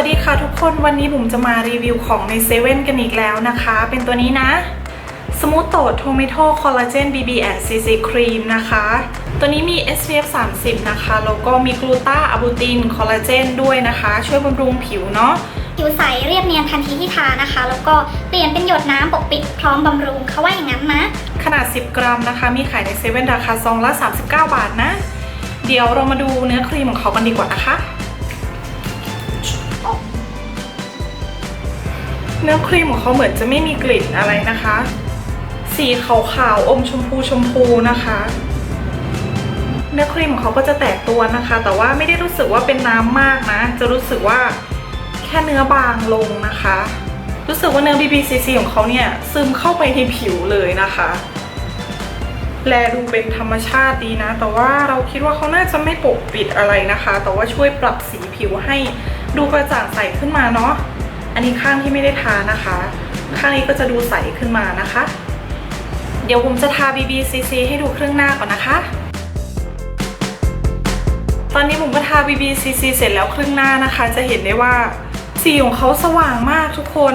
วัสดีค่ะทุกคนวันนี้บุ๋มจะมารีวิวของในเซเว่นกันอีกแล้วนะคะ เป็นตัวนี้นะ Smooth t o Tomato Collagen BB and CC Cream นะคะ ตัวนี้มี SPF 30 นะคะ แล้วก็มีกลูตาอะบูตินคอลลาเจนด้วยนะคะ ช่วยบำรุงผิวเนาะผิวใสเรียบเนียนทันทีที่ทานะคะ แล้วก็เปลี่ยนเป็นหยดน้ำปกปิดพร้อมบำรุงเขาว่าอย่างนั้นนะ ขนาด 10 กรัมนะคะ มีขายในเซเว่นราคาซองละ 39 บาทนะ เดี๋ยวเรามาดูเนื้อครีมของเขากันดีกว่านะคะ เนื้อครีมของเขาเหมือนจะไม่มีกลิ่นอะไรนะคะ สีขาวๆอมชมพูชมพูนะคะ เนื้อครีมของเขาก็จะแตกตัวนะคะ แต่ว่าไม่ได้รู้สึกว่าเป็นน้ำมากนะ จะรู้สึกว่าแค่เนื้อบางลงนะคะ รู้สึกว่าเนื้อ BBCC ของเขาเนี่ยซึมเข้าไปในผิวเลยนะคะแลดูเป็นธรรมชาติดีนะ แต่ว่าเราคิดว่าเขาน่าจะไม่ปกปิดอะไรนะคะ แต่ว่าช่วยปรับสีผิวให้ดูกระจ่างใสขึ้นมาเนาะ อันนี้ข้างที่ไม่ได้ทานะคะ ข้างนี้ก็จะดูใสขึ้นมานะคะ เดี๋ยวผมจะทา BBCC ให้ดูครึ่งหน้าก่อนนะคะ ตอนนี้ผมก็ทา BBCC เสร็จแล้วครึ่งหน้านะคะ จะเห็นได้ว่าสีของเขาสว่างมากทุกคน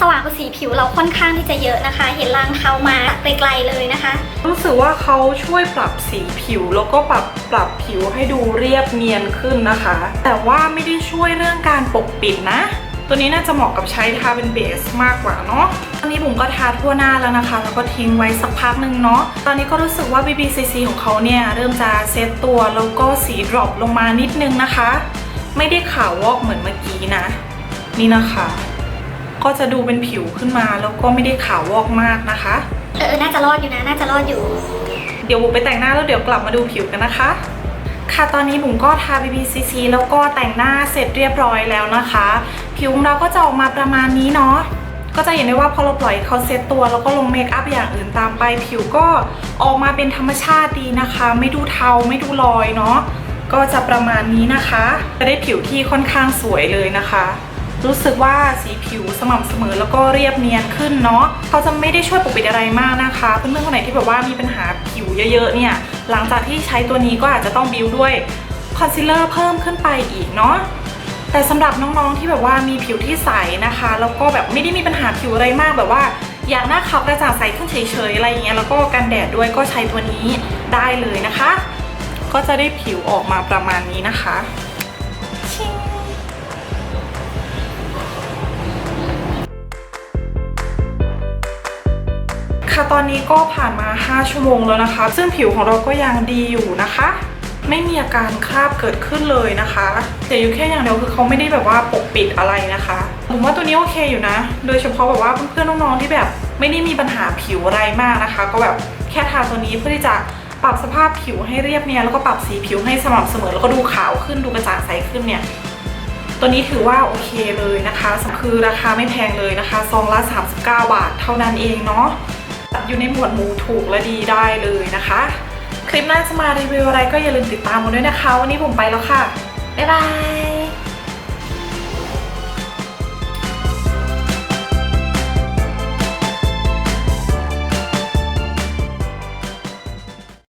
สว่างกว่าสีผิวเราค่อนข้างที่จะเยอะนะคะ เห็นรางเทามาไกลๆเลยนะคะ รู้สึกว่าเขาช่วยปรับสีผิวแล้วก็ปรับปรับผิวให้ดูเรียบเนียนขึ้นนะคะ แต่ว่าไม่ได้ช่วยเรื่องการปกปิดนะ ตัวนี้น่าจะเหมาะกับใช้ทาเป็นเบสมากกว่าเนาะตอนนี้ผมก็ทาทั่วหน้าแล้วนะคะ แล้วก็ทิ้งไว้สักพักหนึ่งเนาะ ตอนนี้ก็รู้สึกว่า BBCC ของเขาเนี่ย เริ่มจะเซตตัวแล้วก็สีดรอปลงมานิดนึงนะคะ ไม่ได้ขาววอกเหมือนเมื่อกี้นะ นี่นะคะ ก็จะดูเป็นผิวขึ้นมาแล้วก็ไม่ได้ขาววอกมากนะคะ เออ น่าจะรอดอยู่นะ น่าจะรอดอยู่ เดี๋ยวบุ๋มไปแต่งหน้าแล้วเดี๋ยวกลับมาดูผิวกันนะคะ ค่ะตอนนี้บุ๋มก็ทา BBCC แล้วก็แต่งหน้าเสร็จเรียบร้อยแล้วนะคะ ผิวของเราก็จะออกมาประมาณนี้เนาะก็จะเห็นได้ว่าพอเราปล่อยเขาเซตตัวแล้วก็ลงเมคอัพอย่างอื่นตามไป ผิวก็ออกมาเป็นธรรมชาติดีนะคะ ไม่ดูเทาไม่ดูลอยเนาะก็จะประมาณนี้นะคะ จะได้ผิวที่ค่อนข้างสวยเลยนะคะ รู้สึกว่าสีผิวสม่ำเสมอแล้วก็เรียบเนียนขึ้นเนาะเขาจะไม่ได้ช่วยปกปิดอะไรมากนะคะเพื่อนๆคนไหนที่แบบว่ามีปัญหาผิวเยอะๆเนี่ยหลังจากที่ใช้ตัวนี้ก็อาจจะต้องบิวด้วยคอนซีลเลอร์เพิ่มขึ้นไปอีกเนาะแต่สำหรับน้องๆที่แบบว่ามีผิวที่ใสนะคะ แล้วก็แบบไม่ได้มีปัญหาผิวอะไรมากแบบว่า อยากหน้าขาวกระจ่างใสขึ้นเฉยๆอะไรอย่างเงี้ยแล้วก็กันแดดด้วยก็ใช้ตัวนี้ได้เลยนะคะ ก็จะได้ผิวออกมาประมาณนี้นะคะ ค่ะตอนนี้ก็ผ่านมา 5 ชั่วโมงแล้วนะคะ ซึ่งผิวของเราก็ยังดีอยู่นะคะ ไม่มีอาการคราบเกิดขึ้นเลยนะคะแต่อยู่แค่อย่างเดียวคือเขาไม่ได้แบบว่าปกปิดอะไรนะคะผมว่าตัวนี้โอเคอยู่นะ โดยเฉพาะแบบว่าเพื่อนๆน้องๆที่แบบ ไม่ได้มีปัญหาผิวอะไรมากนะคะ ก็แบบแค่ทาตัวนี้เพื่อที่จะปรับสภาพผิวให้เรียบเนียนแล้วก็ปรับสีผิวให้สม่ำเสมอแล้วก็ดูขาวขึ้นดูกระจ่างใสขึ้นเนี่ยตัวนี้ถือว่าโอเคเลยนะคะคือราคาไม่แพงเลยนะคะซองละ 39 บาทเท่านั้นเองเนาะ อยู่ในหมวดหมู่ถูกและดีได้เลยนะคะ คลิปหน้าจะมารีวิวอะไรก็อย่าลืมติดตามกันด้วยนะคะ วันนี้ผมไปแล้วค่ะ บ๊ายบาย